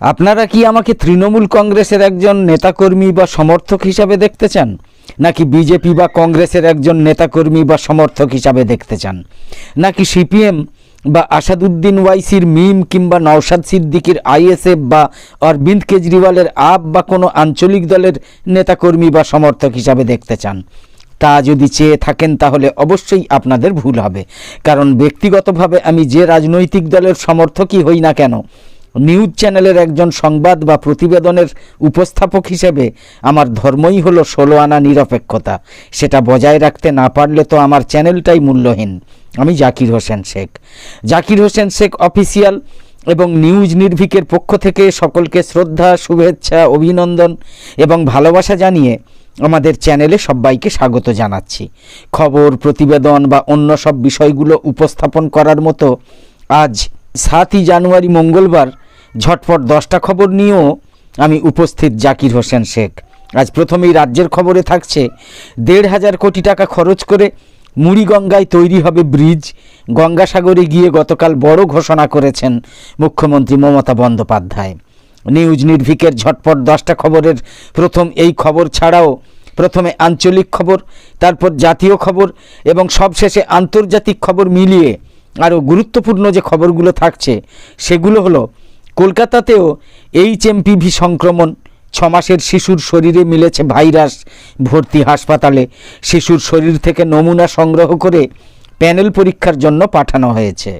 আপনারা কি আমাকে তৃণমূল কংগ্রেসের একজন নেতাকর্মী বা সমর্থক হিসাবে দেখতে চান? নাকি বিজেপি বা কংগ্রেসের একজন নেতাকর্মী বা সমর্থক হিসাবে দেখতে চান? নাকি সিপিএম বা আসাদুদ্দিন ওয়াইসির মিম কিংবা নওশাদ সিদ্দিকির আইএসএফ বা অরবিন্দ কেজরিওয়ালের আপ বা কোনো আঞ্চলিক দলের নেতাকর্মী বা সমর্থক হিসাবে দেখতে চান? তা যদি চেয়ে থাকেন তাহলে অবশ্যই আপনাদের ভুল হবে। কারণ ব্যক্তিগতভাবে আমি যে রাজনৈতিক দলের সমর্থকই হই না কেন নিউজ চ্যানেলের একজন সংবাদ বা প্রতিবেদনের উপস্থাপক হিসেবে আমার ধর্মই হলো ষোলো আনা নিরপেক্ষতা। সেটা বজায় রাখতে না পারলে তো আমার চ্যানেলটাই মূল্যহীন। আমি জাকির হোসেন শেখ। জাকির হোসেন শেখ অফিসিয়াল এবং নিউজ নির্ভিকের পক্ষ থেকে সকলকে শ্রদ্ধা, শুভেচ্ছা, অভিনন্দন এবং ভালোবাসা জানিয়ে আমাদের চ্যানেলে সবাইকে স্বাগত জানাচ্ছি। খবর, প্রতিবেদন বা অন্য সব বিষয়গুলো উপস্থাপন করার মতো আজ সাতই জানুয়ারি মঙ্গলবার ঝটপট দশটা খবর নিয়েও আমি উপস্থিত জাকির হোসেন শেখ। আজ প্রথমেই রাজ্যের খবরে থাকছে, দেড় হাজার কোটি টাকা খরচ করে মুড়িগঙ্গায় তৈরি হবে ব্রিজ। গঙ্গাসাগরে গিয়ে গতকাল বড় ঘোষণা করেছেন মুখ্যমন্ত্রী মমতা বন্দ্যোপাধ্যায়। নিউজ নির্ভিকের ঝটপট দশটা খবরের প্রথম এই খবর ছাড়াও প্রথমে আঞ্চলিক খবর, তারপর জাতীয় খবর এবং সবশেষে আন্তর্জাতিক খবর মিলিয়ে আরও গুরুত্বপূর্ণ যে খবরগুলো থাকছে, সেগুলো হলো কলকাতাতেও এইচ এমপিভি সংক্রমণ। ছমাসের শিশুর শরীরে মিলেছে ভাইরাস। ভর্তি হাসপাতালে শিশুর শরীর থেকে নমুনা সংগ্রহ করে প্যানেল পরীক্ষার জন্য পাঠানো হয়েছে।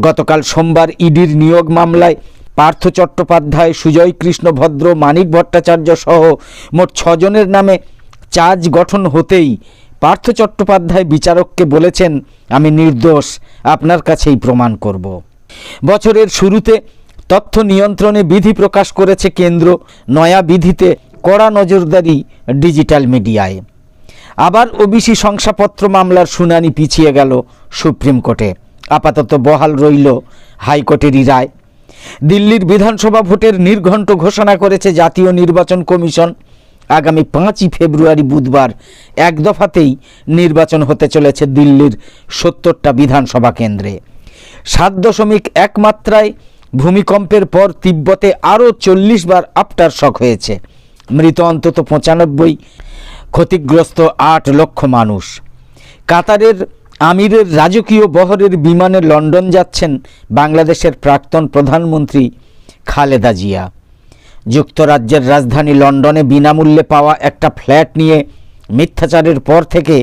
গতকাল সোমবার ইডির নিয়োগ মামলায় পার্থ চট্টোপাধ্যায়, সুজয় কৃষ্ণ ভদ্র, মানিক ভট্টাচার্য সহ মোট ছজনের নামে চার্জ গঠন হতেই পার্থ চট্টোপাধ্যায় বিচারককে বলেছেন, আমি নির্দোষ, আপনার কাছেই প্রমাণ করব। বছরের শুরুতে তথ্য নিয়ন্ত্রণে বিধি প্রকাশ করেছে কেন্দ্র নয়া বিধিতে কড়া নজরদারি ডিজিটাল মিডিয়ায়। আবার ওবিসি শংসাপত্র মামলার শুনানি পিছিয়ে গেল সুপ্রিম কোর্টে। আপাতত বহাল রইল হাইকোর্টেরই রায়। দিল্লির বিধানসভা ভোটের নির্ঘণ্ট ঘোষণা করেছে জাতীয় নির্বাচন কমিশন। আগামী পাঁচই ফেব্রুয়ারি বুধবার এক দফাতেই নির্বাচন হতে চলেছে দিল্লির সত্তরটা বিধানসভা কেন্দ্রে। সাত দশমিক এক মাত্রায় ভূমিকম্পের পর তিব্বতে আরও চল্লিশ বার আফটার শক হয়েছে। মৃত অন্তত পঁচানব্বই, ক্ষতিগ্রস্ত আট লক্ষ মানুষ। কাতারের আমিরের রাজকীয় বহরের বিমানে লন্ডন যাচ্ছেন বাংলাদেশের প্রাক্তন প্রধানমন্ত্রী খালেদা জিয়া। যুক্তরাজ্যের রাজধানী লন্ডনে বিনামূল্যে পাওয়া একটা ফ্ল্যাট নিয়ে মিথ্যাচারের পর থেকে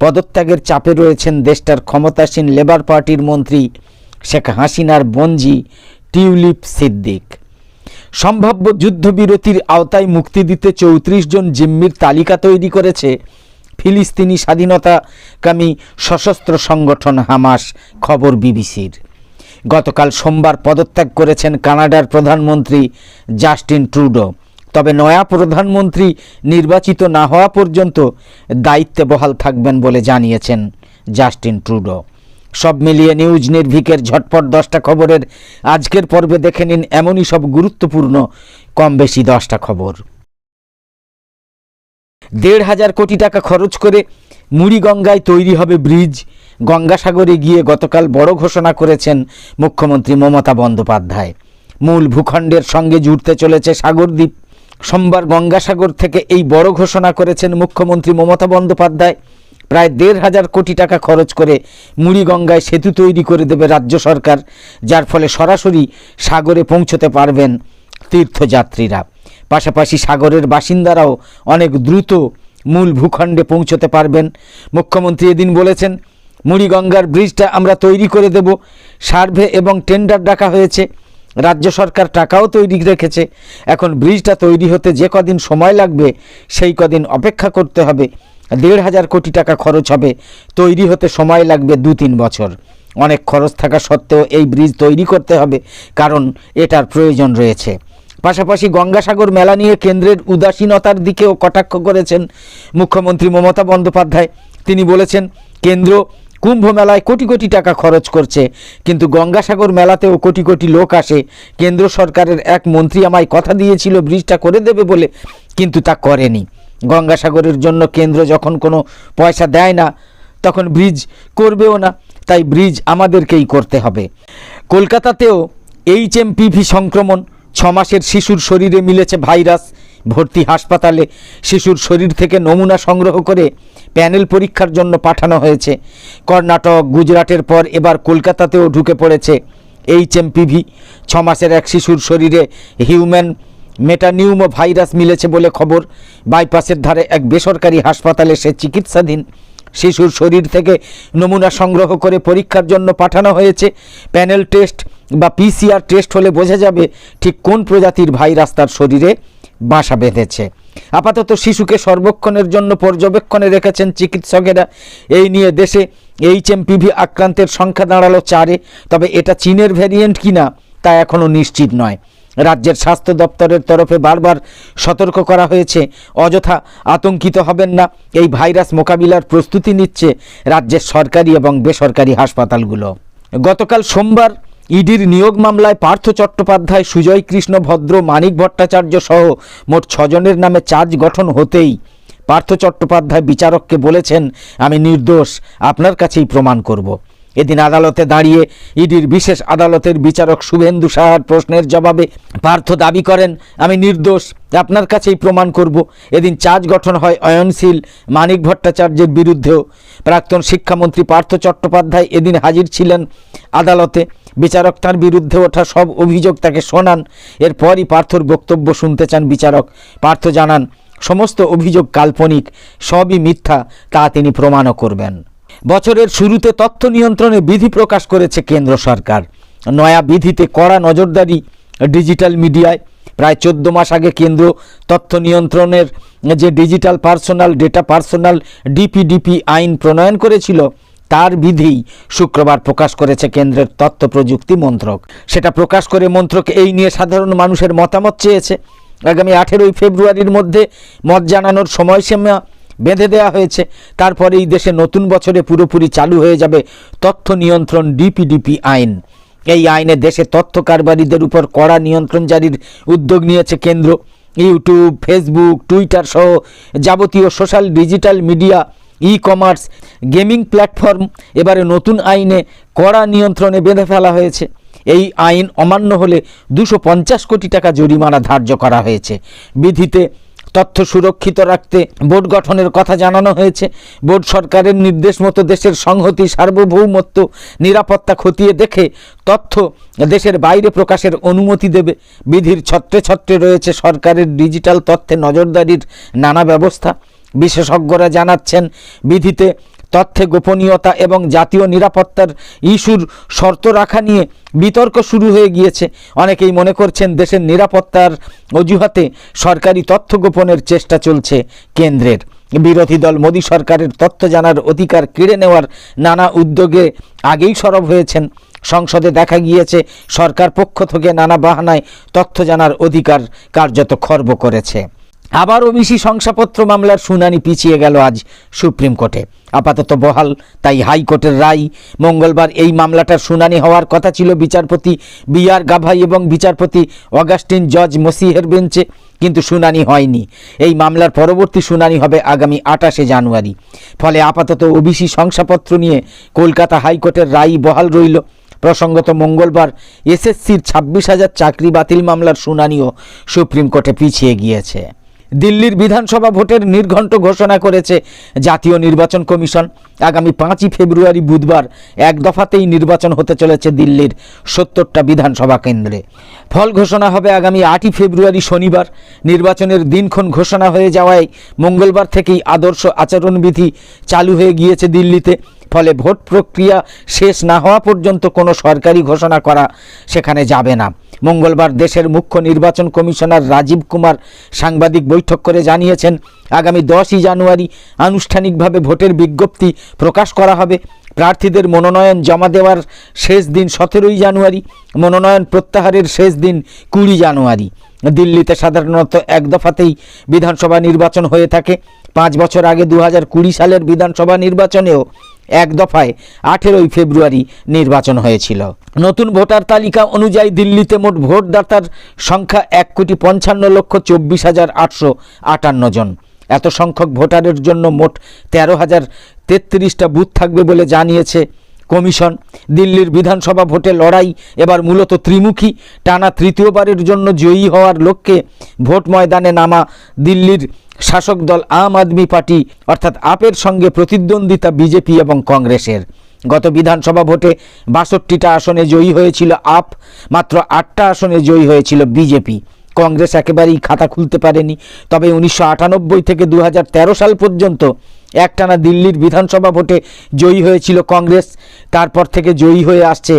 পদত্যাগের চাপে রয়েছেন দেশটার ক্ষমতাসীন লেবার পার্টির মন্ত্রী শেখ হাসিনার বঞ্জি টিউলিপ সিদ্দিক। সম্ভাব্য যুদ্ধবিরতির আওতায় মুক্তি দিতে চৌত্রিশ জন জিম্মির তালিকা তৈরি করেছে ফিলিস্তিনি স্বাধীনতাকামী সশস্ত্র সংগঠন হামাস, খবর বিবিসির। গতকাল সোমবার পদত্যাগ করেছেন কানাডার প্রধানমন্ত্রী জাস্টিন ট্রুডো। তবে নয়া প্রধানমন্ত্রী নির্বাচিত না হওয়া পর্যন্ত দায়িত্বে বহাল থাকবেন বলে জানিয়েছেন জাস্টিন ট্রুডো। সব মিলিয়ে নিউজ নির্ভিকের ঝটপট দশটা খবরের আজকের পর্বে দেখে নিন এমনই সব গুরুত্বপূর্ণ, কম বেশি দশটা খবর। দেড় হাজার কোটি টাকা খরচ করে মুড়িগঙ্গায় তৈরি হবে ব্রিজ। গঙ্গাসাগরে গিয়ে গতকাল বড় ঘোষণা করেছেন মুখ্যমন্ত্রী মমতা বন্দ্যোপাধ্যায়। মূল ভূখণ্ডের সঙ্গে জুড়তে চলেছে সাগরদ্বীপ। সোমবার গঙ্গাসাগর থেকে এই বড় ঘোষণা করেছেন মুখ্যমন্ত্রী মমতা বন্দ্যোপাধ্যায়। প্রায় দেড় হাজার কোটি টাকা খরচ করে মুড়িগঙ্গায় সেতু তৈরি করে দেবে রাজ্য সরকার, যার ফলে সরাসরি সাগরে পৌঁছতে পারবেন তীর্থযাত্রীরা। পাশাপাশি সাগরের বাসিন্দারাও অনেক দ্রুত মূল ভূখণ্ডে পৌঁছতে পারবেন। মুখ্যমন্ত্রী এদিন বলেছেন, মুড়িগঙ্গার ব্রিজটা আমরা তৈরি করে দেব। সার্ভে এবং টেন্ডার ডাকা হয়েছে। রাজ্য সরকার টাকাও তৈরি রেখেছে। এখন ব্রিজটা তৈরি হতে যে কদিন সময় লাগবে, সেই কদিন অপেক্ষা করতে হবে। দেড় হাজার কোটি টাকা খরচ হবে। তৈরি হতে সময় লাগবে দু তিন বছর। অনেক খরচ থাকা সত্ত্বেও এই ব্রিজ তৈরি করতে হবে, কারণ এটার প্রয়োজন রয়েছে। পাশাপাশি গঙ্গাসাগর মেলা নিয়ে কেন্দ্রের উদাসীনতার দিকেও কটাক্ষ করেছেন মুখ্যমন্ত্রী মমতা বন্দ্যোপাধ্যায়। তিনি বলেছেন, কেন্দ্র কুম্ভ মেলায় কোটি কোটি টাকা খরচ করছে, কিন্তু গঙ্গাসাগর মেলাতেও কোটি কোটি লোক আসে। কেন্দ্র সরকারের এক মন্ত্রী আমায় কথা দিয়েছিল, ব্রিজটা করে দেবে বলে, কিন্তু তা করেনি। গঙ্গাসাগরের জন্য কেন্দ্র যখন কোনো পয়সা দেয় না, তখন ব্রিজ করবেও না। তাই ব্রিজ আমাদেরকেই করতে হবে। কলকাতাতেও এইচএমপিভি সংক্রমণ, ছ মাসের শিশুর শরীরে মিলেছে ভাইরাস। ভর্তি হাসপাতালে শিশুর শরীর থেকে নমুনা সংগ্রহ করে প্যানেল পরীক্ষার জন্য পাঠানো হয়েছে। কর্ণাটক, গুজরাটের পর এবার কলকাতাতেও ঢুকে পড়েছে এইচ এমপিভি ছ মাসের এক শিশুর শরীরে হিউম্যান মেটানিউমো ভাইরাস মিলেছে বলে খবর। বাইপাসের ধারে এক বেসরকারি হাসপাতালে সে চিকিৎসাধীন। শিশুর শরীর থেকে নমুনা সংগ্রহ করে পরীক্ষার জন্য পাঠানো হয়েছে। প্যানেল টেস্ট বা পিসিআর টেস্ট হলে বোঝা যাবে ঠিক কোন প্রজাতির ভাইরাস তার শরীরে বাসা বেঁধেছে। আপাতত শিশুকে সর্বক্ষণের জন্য পর্যবেক্ষণে রেখেছেন চিকিৎসকেরা। এই নিয়ে দেশে এইচএমপিভি আক্রান্তের সংখ্যা দাঁড়াল চারে। তবে এটা চীনের ভ্যারিয়েন্ট কিনা তা এখনও নিশ্চিত নয়। রাজ্যের স্বাস্থ্য দপ্তরের তরফে বারবার সতর্ক করা হয়েছে। অযথা আতঙ্কিত হবেন না, এই ভাইরাস মোকাবিলার প্রস্তুতি নিচ্ছে রাজ্যের সরকারি এবং বেসরকারি হাসপাতালগুলো। গতকাল সোমবার ইডির নিয়োগ মামলায় পার্থ চট্টোপাধ্যায়, সুজয় কৃষ্ণ ভদ্র, মানিক ভট্টাচার্য সহ মোট ছজনের নামে চার্জ গঠন হতেই পার্থ চট্টোপাধ্যায় বিচারককে বলেছেন, আমি নির্দোষ, আপনার কাছেই প্রমাণ করব। এদিন আদালতে দাঁড়িয়ে ইডির বিশেষ আদালতের বিচারক শুভেন্দু সাহার প্রশ্নের জবাবে পার্থ দাবি করেন, আমি নির্দোষ, আপনার কাছেই প্রমাণ করব। এদিন চার্জ গঠন হয় অয়নশীল মানিক ভট্টাচার্যের বিরুদ্ধেও। প্রাক্তন শিক্ষামন্ত্রী পার্থ চট্টোপাধ্যায় এদিন হাজির ছিলেন আদালতে। বিচারক তার বিরুদ্ধে ওঠা সব অভিযোগ তাকে শোনান। এরপরই পার্থর বক্তব্য শুনতে চান বিচারক। পার্থ জানান, সমস্ত অভিযোগ কাল্পনিক, সবই মিথ্যা, তা তিনি প্রমাণও করবেন। বছরের শুরুতে তথ্য নিয়ন্ত্রণে বিধি প্রকাশ করেছে কেন্দ্র সরকার। নয়া বিধিতে কড়া নজরদারি ডিজিটাল মিডিয়ায়। প্রায় চোদ্দ মাস আগে কেন্দ্র তথ্য নিয়ন্ত্রণের যে digital personal, data personal, DPDP আইন প্রণয়ন করেছিল, তার বিধি শুক্রবার প্রকাশ করেছে কেন্দ্রের তথ্য প্রযুক্তি মন্ত্রক। সেটা প্রকাশ করে মন্ত্রক এই নিয়ে সাধারণ মানুষের মতামত চেয়েছে। আগামী আঠেরোই ফেব্রুয়ারির মধ্যে মত জানানোর সময়সীমা বেঁধে দেওয়া হয়েছে। তারপরেই দেশে নতুন বছরে পুরোপুরি চালু হয়ে যাবে তথ্য নিয়ন্ত্রণ ডিপিডিপি আইন। এই আইনে দেশে তথ্য কারবারিদের উপর কড়া নিয়ন্ত্রণ জারির উদ্যোগ নিয়েছে কেন্দ্র। ইউটিউব, ফেসবুক, টুইটার সহ যাবতীয় social digital media e commerce gaming platform এবারে নতুন আইনে কড়া নিয়ন্ত্রণে বেঁধে ফেলা হয়েছে। এই আইন অমান্য হলে দুশো কোটি টাকা জরিমানা ধার্য করা হয়েছে। বিধিতে তথ্য সুরক্ষিত রাখতে বোর্ড গঠনের কথা জানানো হয়েছে। বোর্ড সরকারের নির্দেশ মতো দেশের সংহতি, সার্বভৌমত্ব, নিরাপত্তা খতিয়ে দেখে তথ্য দেশের বাইরে প্রকাশের অনুমতি দেবে। বিধির ছত্রে ছত্রে রয়েছে সরকারের ডিজিটাল তথ্যে নজরদারির নানা ব্যবস্থা। বিশেষজ্ঞরা জানাচ্ছেন, বিধিতে তথ্যে গোপনীয়তা এবং জাতীয় নিরাপত্তার ইস্যুর শর্ত রাখা নিয়ে বিতর্ক শুরু হয়ে গিয়েছে। অনেকেই মনে করছেন দেশের নিরাপত্তার অজুহাতে সরকারি তথ্য গোপনের চেষ্টা চলছে কেন্দ্রের। বিরোধী দল মোদী সরকারের তথ্য জানার অধিকার কেড়ে নেওয়ার নানা উদ্যোগে আগেই সরব হয়েছেন। সংসদে দেখা গিয়েছে, সরকার পক্ষ থেকে নানা বাহানায় তথ্য জানার অধিকার কার্যত খর্ব করেছে। আবার ওবিসি শংসাপত্র মামলার শুনানি পিছিয়ে গেল আজ সুপ্রিম কোর্টে। আপাতত বহাল, তাই হাইকোর্টের রায়। মঙ্গলবার এই মামলাটার শুনানি হওয়ার কথা ছিল বিচারপতি বি আর গাভাই এবং বিচারপতি অগাস্টিন জজ মসিহের বেঞ্চে, কিন্তু শুনানি হয়নি। এই মামলার পরবর্তী শুনানি হবে আগামী আটাশে জানুয়ারি। ফলে আপাতত ওবিসি শংসাপত্র নিয়ে কলকাতা হাইকোর্টের রায় বহাল রইল। প্রসঙ্গত মঙ্গলবার এসএসসির ছাব্বিশ হাজার চাকরি বাতিল মামলার শুনানিও সুপ্রিম কোর্টে পিছিয়ে গিয়েছে। দিল্লির বিধানসভা ভোটের নির্ঘণ্ট ঘোষণা করেছে জাতীয় নির্বাচন কমিশন। আগামী পাঁচই ফেব্রুয়ারি বুধবার এক দফাতেই নির্বাচন হতে চলেছে দিল্লির সত্তরটা বিধানসভা কেন্দ্রে। ফল ঘোষণা হবে আগামী আটই ফেব্রুয়ারি শনিবার। নির্বাচনের দিনক্ষণ ঘোষণা হয়ে যাওয়ায় মঙ্গলবার থেকেই আদর্শ আচরণবিধি চালু হয়ে গিয়েছে দিল্লিতে। ফলে ভোট প্রক্রিয়া শেষ না হওয়া পর্যন্ত কোনো সরকারি ঘোষণা করা সেখানে যাবে না। মঙ্গলবার দেশের মুখ্য নির্বাচন কমিশনার রাজীব কুমার সাংবাদিক বৈঠক করে জানিয়েছেন, আগামী দশই জানুয়ারি আনুষ্ঠানিকভাবে ভোটের বিজ্ঞপ্তি প্রকাশ করা হবে। প্রার্থীদের মনোনয়ন জমা দেওয়ার শেষ দিন সতেরোই জানুয়ারি, মনোনয়ন প্রত্যাহারের শেষ দিন কুড়ি জানুয়ারি। দিল্লিতে সাধারণত এক দফাতেই বিধানসভা নির্বাচন হয়ে থাকে। পাঁচ বছর আগে দু সালের বিধানসভা নির্বাচনেও এক দফায় আঠেরোই ফেব্রুয়ারি নির্বাচন হয়েছিল। নতুন ভোটার তালিকা অনুযায়ী দিল্লিতে মোট ভোটদাতার সংখ্যা এক কোটি পঞ্চান্ন লক্ষ চব্বিশ হাজার আটশো আটান্ন জন। এত সংখ্যক ভোটারের জন্য মোট তেরো হাজার তেত্রিশটা বুথ থাকবে বলে জানিয়েছে কমিশন। দিল্লির বিধানসভা ভোটে লড়াই এবার মূলত ত্রিমুখী, টানা তৃতীয়বারের জন্য জয়ী হওয়ার লক্ষ্যে ভোট ময়দানে নামা দিল্লির শাসক দল আম আদমি পার্টি, অর্থাৎ আপের সঙ্গে প্রতিদ্বন্দ্বিতা বিজেপি এবং কংগ্রেসের। গত বিধানসভা ভোটে বাষট্টিটা আসনে জয়ী হয়েছিল আপ, মাত্র আটটা আসনে জয়ী হয়েছিল বিজেপি। কংগ্রেস একেবারেই খাতা খুলতে পারেনি। তবে উনিশশো আটানব্বই থেকে দু হাজার তেরো সাল পর্যন্ত একটানা দিল্লির বিধানসভা ভোটে জয়ী হয়েছিল কংগ্রেস। তারপর থেকে জয়ী হয়ে আসছে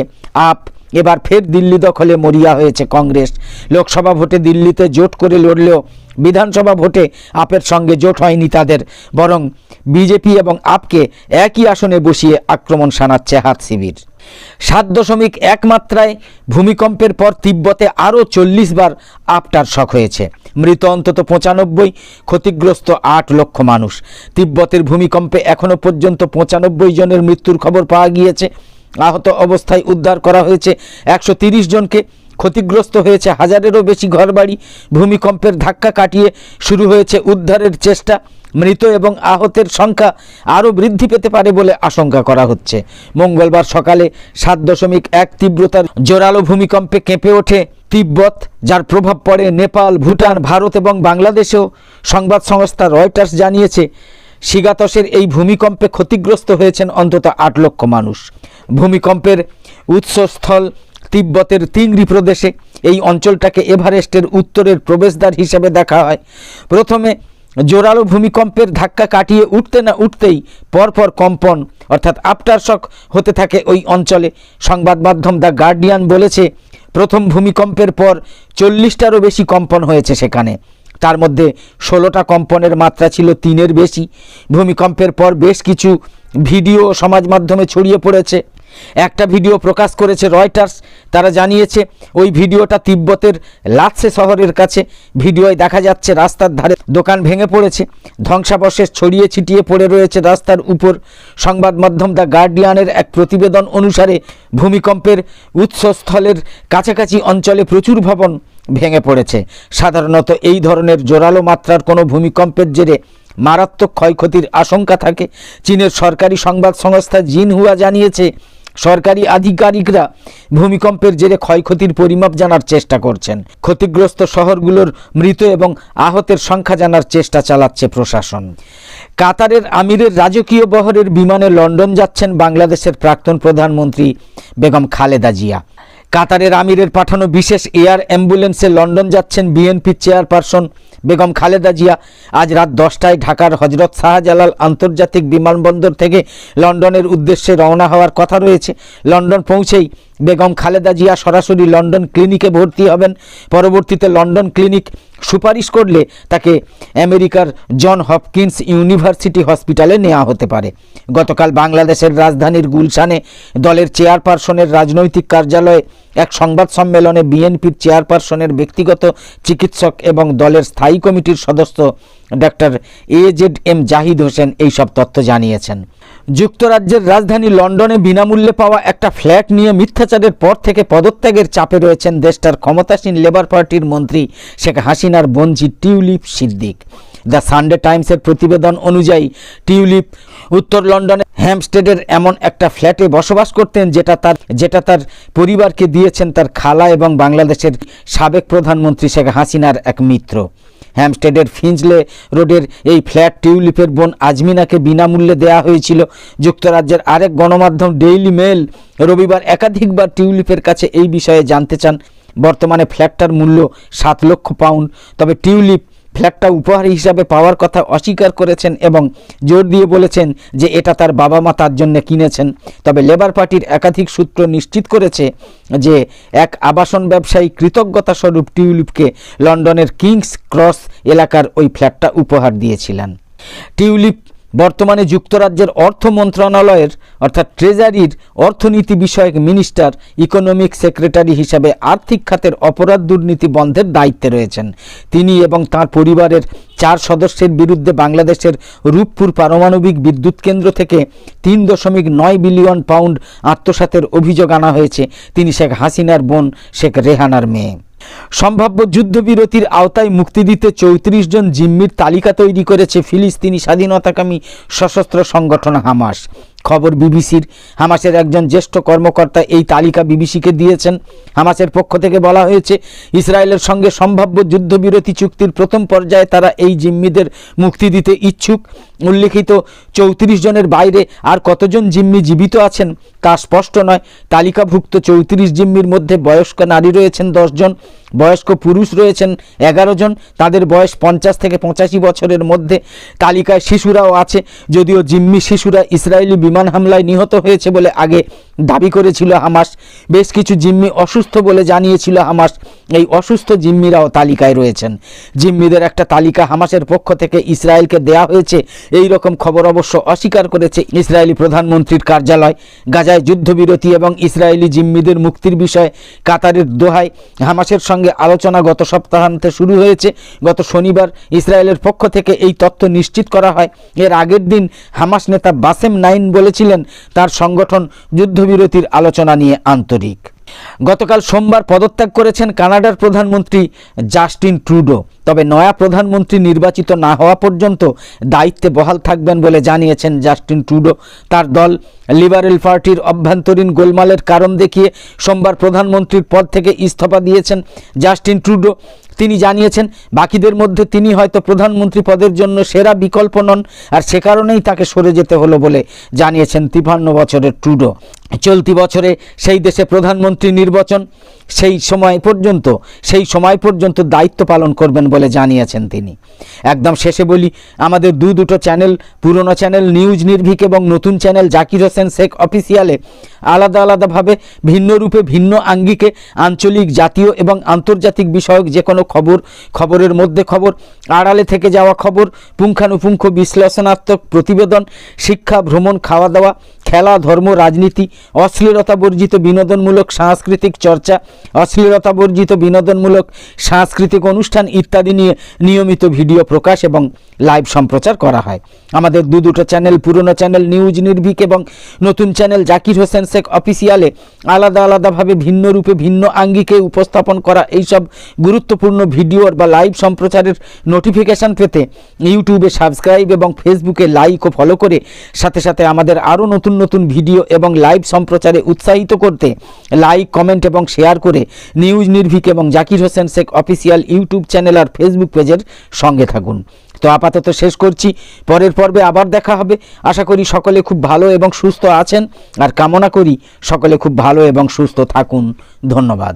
আপ। এবার ফের দিল্লি দখলে মরিয়া হয়েছে কংগ্রেস। লোকসভা ভোটে দিল্লিতে জোট করে লড়লেও বিধানসভা ভোটে আপের সঙ্গে জোট হয়নি তাদের, বরং বিজেপি এবং আপকে একই আসনে বসিয়ে আক্রমণ শানাচ্ছে হাত শিবির। সাত দশমিক এক মাত্রায় ভূমিকম্পের পর তিব্বতে আরও চল্লিশ বার আপটার শখ হয়েছে। মৃত অন্তত পঁচানব্বই, ক্ষতিগ্রস্ত আট লক্ষ মানুষ। তিব্বতের ভূমিকম্পে এখনও পর্যন্ত পঁচানব্বই জনের মৃত্যুর খবর পাওয়া গিয়েছে। আহত অবস্থায় উদ্ধার করা হয়েছে। একশো জনকে ক্ষতিগ্রস্ত হয়েছে। হাজারেরও বেশি ঘরবাড়ি, ভূমিকম্পের ধাক্কা কাটিয়ে শুরু হয়েছে উদ্ধারের চেষ্টা। মৃত এবং আহতের সংখ্যা আরও বৃদ্ধি পেতে পারে বলে আশঙ্কা করা হচ্ছে। মঙ্গলবার সকালে সাত দশমিক এক তীব্রতার জোরালো ভূমিকম্পে কেঁপে ওঠে তিব্বত, যার প্রভাব পড়ে নেপাল, ভুটান, ভারত এবং বাংলাদেশেও। সংবাদ সংস্থা রয়টার্স জানিয়েছে সিগাতসের এই ভূমিকম্পে ক্ষতিগ্রস্ত হয়েছেন অন্তত আট লক্ষ মানুষ। ভূমিকম্পের উৎসস্থল তিব্বতের তিংরি প্রদেশে এই অঞ্চলটাকে এভারেস্টের উত্তরের প্রবেশদ্বার হিসেবে দেখা হয়। প্রথমে জোরালো ভূমিকম্পের ধাক্কা কাটিয়ে উঠতে না উঠতেই পরপর কম্পন, অর্থাৎ আফটার শক হতে থাকে ওই অঞ্চলে। সংবাদ মাধ্যম দ্য গার্ডিয়ান বলেছে, প্রথম ভূমিকম্পের পর চল্লিশটারও বেশি কম্পন হয়েছে সেখানে। তার মধ্যে ষোলোটা কম্পনের মাত্রা ছিল, তিনের বেশি। ভূমিকম্পের পর বেশ কিছু ভিডিও সমাজ মাধ্যমে ছড়িয়ে পড়েছে। একটা ভিডিও প্রকাশ করেছে রয়টার্স। তারা জানিয়েছে, ওই ভিডিওটা তিব্বতের লাৎসে শহরের কাছে। ভিডিওয় দেখা যাচ্ছে, রাস্তার ধারে দোকান ভেঙে পড়েছে। ধ্বংসাবশেষ ছড়িয়ে ছিটিয়ে পড়ে রয়েছে রাস্তার উপর। সংবাদ মাধ্যম দ্য গার্ডিয়ানের এক প্রতিবেদন অনুসারে, ভূমিকম্পের উৎসস্থলের কাছাকাছি অঞ্চলে প্রচুর ভবন ভেঙে পড়েছে। সাধারণত এই ধরনের জোরালো মাত্রার কোনো ভূমিকম্পের জেরে মারাত্মক ক্ষয়ক্ষতির আশঙ্কা থাকে। চীনের সরকারি সংবাদ সংস্থা জিনহুয়া জানিয়েছে, সরকারি আধিকারিকরা ভূমিকম্পের জেরে ক্ষয়ক্ষতির পরিমাপ জানার চেষ্টা করছেন। ক্ষতিগ্রস্ত শহরগুলোর মৃত এবং আহতের সংখ্যা জানার চেষ্টা চালাচ্ছে প্রশাসন। কাতারের আমিরের রাজকীয় বহরের বিমানে লন্ডন যাচ্ছেন বাংলাদেশের প্রাক্তন প্রধানমন্ত্রী বেগম খালেদা জিয়া। কাতারের আমিরের পাঠানো বিশেষ এয়ার অ্যাম্বুলেন্সে লন্ডন যাচ্ছেন বিএনপির চেয়ারপারসন বেগম খালেদা জিয়া। আজ রাত দশটায় ঢাকার হজরত শাহজালাল আন্তর্জাতিক বিমানবন্দর থেকে লন্ডনের উদ্দেশ্যে রওনা হওয়ার কথা রয়েছে। লন্ডন পৌঁছেই বেগম খালেদা জিয়া সরাসরি লন্ডন ক্লিনিকে ভর্তি হবেন। পরবর্তীতে লন্ডন ক্লিনিক সুপারিশ করলে তাকে আমেরিকার জন হপকিন্স ইউনিভার্সিটি হসপিটালে নেওয়া হতে পারে। গতকাল বাংলাদেশের রাজধানীর গুলশানে দলের চেয়ারপারসনের রাজনৈতিক কার্যালয়ে এক সংবাদ সম্মেলনে বিএনপির চেয়ারপারসনের ব্যক্তিগত চিকিৎসক এবং দলের স্থায়ী কমিটির সদস্য doctor A Z M Zahid Hossain এইসব তথ্য জানিয়েছেন। যুক্তরাজ্যের রাজধানী লন্ডনে বিনামূল্যে পাওয়া একটা ফ্ল্যাট নিয়ে মিথ্যাচারের পর থেকে পদত্যাগের চাপে রয়েছেন দেশটার ক্ষমতাসীন লেবার পার্টির মন্ত্রী শেখ হাসিনার বঞ্জি টিউলিপ সিদ্দিক। দ্য সানডে টাইমসের প্রতিবেদন অনুযায়ী, টিউলিপ উত্তর লন্ডনে হ্যামস্টেডের এমন একটা ফ্ল্যাটে বসবাস করতেন যেটা তার যেটা তার পরিবারকে দিয়েছেন তার খালা এবং বাংলাদেশের সাবেক প্রধানমন্ত্রী শেখ হাসিনার এক মিত্র। হ্যামস্টেডের ফিঞ্জলে রোডের এই ফ্ল্যাট টিউলিপের বোন আজমিনাকে বিনামূল্যে দেয়া হয়েছিল। যুক্তরাজ্যের আরেক গণমাধ্যম ডেইলি মেল রবিবার একাধিকবার টিউলিপের কাছে এই বিষয়ে জানতে চান। বর্তমানে ফ্ল্যাটটার মূল্য সাত লক্ষ পাউন্ড। তবে টিউলিপ ফ্ল্যাটটা উপহার হিসাবে পাওয়ার কথা অস্বীকার করেছেন এবং জোর দিয়ে বলেছেন যে এটা তার বাবা মা তার জন্য কিনেছেন। তবে লেবার পার্টির একাধিক সূত্র নিশ্চিত করেছে যে এক আবাসন ব্যবসায়ী কৃতজ্ঞতা স্বরূপ টিউলিপকে লন্ডনের কিংস ক্রস এলাকার ওই ফ্ল্যাটটা উপহার দিয়েছিলেন। টিউলিপ বর্তমানে যুক্তরাজ্যের অর্থ মন্ত্রণালয়ের, অর্থাৎ ট্রেজারির অর্থনীতি বিষয়ক মিনিস্টার, ইকোনমিক সেক্রেটারি হিসাবে আর্থিক খাতের অপরাধ দুর্নীতি বন্ধের দায়িত্বে রয়েছেন। তিনি এবং তার পরিবারের চার সদস্যের বিরুদ্ধে বাংলাদেশের রূপপুর পারমাণবিক বিদ্যুৎ কেন্দ্র থেকে তিন দশমিক নয় বিলিয়ন পাউন্ড আত্মসাতের অভিযোগ আনা হয়েছে। তিনি শেখ হাসিনার বোন, শেখ রেহানার মেয়ে। সম্ভাব্য যুদ্ধবিরতির আওতায় মুক্তি দিতে চৌত্রিশ জন জিম্মির তালিকা তৈরি করেছে ফিলিস্তিনি স্বাধীনতাকামী সশস্ত্র সংগঠন হামাস। খবর বিবিসির। হামাসের একজন জ্যেষ্ঠ কর্মকর্তা এই তালিকা বিবিসিকে দিয়েছেন। হামাসের পক্ষ থেকে বলা হয়েছে, ইসরায়েলের সঙ্গে সম্ভাব্য যুদ্ধবিরতি চুক্তির প্রথম পর্যায়ে তারা এই জিম্মিদের মুক্তি দিতে ইচ্ছুক। উল্লিখিত চৌত্রিশ জনের বাইরে আর কতজন জিম্মি জীবিত আছেন তা স্পষ্ট নয়। তালিকাভুক্ত চৌত্রিশ জিম্মির মধ্যে বয়স্ক নারী রয়েছেন দশজন বয়স্ক পুরুষ রয়েছেন এগারো জন। তাদের বয়স পঞ্চাশ থেকে পঁচাশি বছরের মধ্যে। তালিকায় শিশুরাও আছে। যদিও জিম্মি শিশুরা ইসরায়েলি বিমান হামলায় নিহত হয়েছে বলে আগে দাবি করেছিল হামাস। বেশ কিছু জিম্মি অসুস্থ বলে জানিয়েছিল হামাস। এই অসুস্থ জিম্মিরাও তালিকায় রয়েছেন। জিম্মিদের একটা তালিকা হামাসের পক্ষ থেকে ইসরায়েলকে দেয়া হয়েছে। এই রকম খবর অবশ্য অস্বীকার করেছে ইসরায়েলি প্রধানমন্ত্রীর কার্যালয়। গাজায় যুদ্ধবিরতি এবং ইসরায়েলি জিম্মিদের মুক্তির বিষয়ে কাতারের দোহায় হামাসের সঙ্গে আলোচনা গত সপ্তাহান্তে শুরু হয়েছে। গত শনিবার ইসরায়েলের পক্ষ থেকে এই তথ্য নিশ্চিত করা হয়। এর আগের দিন হামাস নেতা বাসেম নাইন বলেছিলেন, তার সংগঠন যুদ্ধবিরতির আলোচনা নিয়ে আন্তরিক। গতকাল সোমবার পদত্যাগ করেছেন কানাডার প্রধানমন্ত্রী জাস্টিন ট্রুডো। তবে নয়া প্রধানমন্ত্রী নির্বাচিত না হওয়া পর্যন্ত দায়িত্বে বহাল থাকবেন বলে জানিয়েছেন জাস্টিন ট্রুডো। তার দল লিবারেল পার্টির অভ্যন্তরীণ গোলমালের কারণ দেখিয়ে সোমবার প্রধানমন্ত্রীর পদ থেকে ইস্তফা দিয়েছেন জাস্টিন ট্রুডো। তিনি জানিয়েছেন, বাকিদের মধ্যে তিনি হয়তো প্রধানমন্ত্রী পদের জন্য সেরা বিকল্প নন, আর সে কারণেই তাকে সরে যেতে হলো বলে জানিয়েছেন তিপান্ন বছরের ট্রুডো। চলতি বছরে সেই দেশে প্রধানমন্ত্রী নির্বাচন, সেই সময় পর্যন্ত, সেই সময় পর্যন্ত দায়িত্ব পালন করবেন বলে জানিয়েছেন তিনি। একদম শেষে বলি, আমাদের দু দুটো চ্যানেল, পুরনো চ্যানেল, নিউজ নির্ভীক এবং নতুন চ্যানেল, জাকির হোসেন শেখ অফিসিয়ালে আলাদা আলাদাভাবে ভিন্ন রূপে, ভিন্ন আঙ্গিকে আঞ্চলিক, জাতীয় এবং আন্তর্জাতিক বিষয়ক যে কোনো খবর, খবরের মধ্যে খবর, আড়ালে থেকে যাওয়া খবর, পুঙ্খানুপুঙ্খ বিশ্লেষণাত্মক প্রতিবেদন, শিক্ষা, ভ্রমণ, খাওয়া দাওয়া খেলা, ধর্ম, রাজনীতি, অশ্লীলতা বর্জিত বিনোদনমূলক, সাংস্কৃতিক চর্চা, অশ্লীলতা বর্জিত বিনোদনমূলক, সাংস্কৃতিক অনুষ্ঠান ইত্যাদি নিয়ে নিয়মিত ভিডিও প্রকাশ এবং লাইভ সম্প্রচার করা হয়। আমাদের দু দুটো চ্যানেল, পুরনো চ্যানেল নিউজ নির্ভীক এবং নতুন চ্যানেল জাকির হোসেন শেখ অফিসিয়ালে আলাদা আলাদাভাবে ভিন্ন রূপে, ভিন্ন আঙ্গিকে উপস্থাপন করা এইসব গুরুত্বপূর্ণ ভিডিওর বা লাইভ সম্প্রচারের নোটিফিকেশান পেতে ইউটিউবে সাবস্ক্রাইব এবং ফেসবুকে লাইক ও ফলো করে সাথে সাথে আমাদের আরও নতুন নতুন ভিডিও এবং লাইভ সম্প্রচারে উৎসাহিত করতে লাইক, কমেন্ট এবং শেয়ার করে নিউজ নির্ভীক এবং Zakir Hossain Sheikh official YouTube channel আর ফেসবুক পেজের সঙ্গে থাকুন। তো আপাতত শেষ করছি। পরের পর্বে আবার দেখা হবে। আশা করি সকলে খুব ভালো এবং সুস্থ আছেন। আর কামনা করি সকলে খুব ভালো এবং সুস্থ থাকুন। ধন্যবাদ।